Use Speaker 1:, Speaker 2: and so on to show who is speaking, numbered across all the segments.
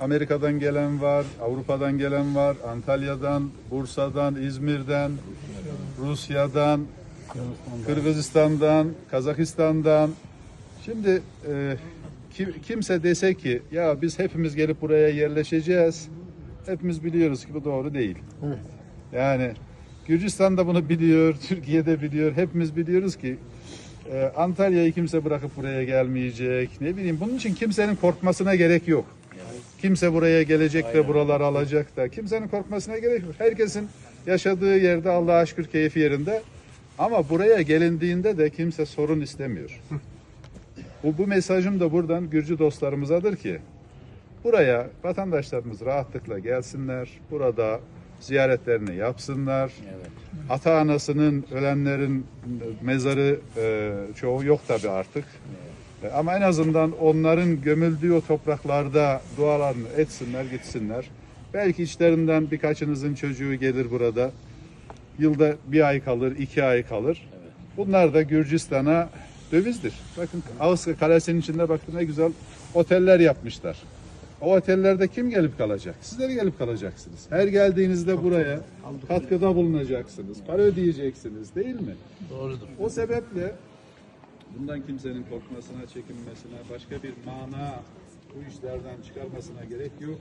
Speaker 1: Amerika'dan gelen var, Avrupa'dan gelen var, Antalya'dan, Bursa'dan, İzmir'den, Rusya'dan, Kırgızistan'dan, Kazakistan'dan. Şimdi e, kim- kimse dese ki ya biz hepimiz gelip buraya yerleşeceğiz. Hepimiz biliyoruz ki bu doğru değil. Yani Gürcistan da bunu biliyor, Türkiye de biliyor. Hepimiz biliyoruz ki e, Antalya'yı kimse bırakıp buraya gelmeyecek. Ne bileyim bunun için kimsenin korkmasına gerek yok. Kimse buraya gelecek de buraları alacak da. Kimsenin korkmasına gerek yok. Herkesin yaşadığı yerde Allah'a şükür keyfi yerinde. Ama buraya gelindiğinde de kimse sorun istemiyor. Bu, bu mesajım da buradan Gürcü dostlarımızadır ki buraya vatandaşlarımız rahatlıkla gelsinler. Burada ziyaretlerini yapsınlar. Ata anasının ölenlerin mezarı e, çoğu yok tabi artık. E, Ama en azından onların gömüldüğü o topraklarda dualarını etsinler, gitsinler. Belki içlerinden birkaçınızın çocuğu gelir burada. Yılda bir ay kalır, iki ay kalır. Bunlar da Gürcistan'a dövizdir. Bakın Ağustos Kalesi'nin içinde bakın ne güzel oteller yapmışlar. O otellerde kim gelip kalacak? Sizler gelip kalacaksınız. Her geldiğinizde buraya katkıda bulunacaksınız. Para ödeyeceksiniz değil mi?
Speaker 2: Doğrudur.
Speaker 1: O sebeple bundan kimsenin korkmasına, çekinmesine, başka bir mana bu işlerden çıkarmasına gerek yok.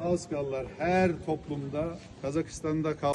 Speaker 1: Ağızkallar her toplumda, Kazakistan'da kal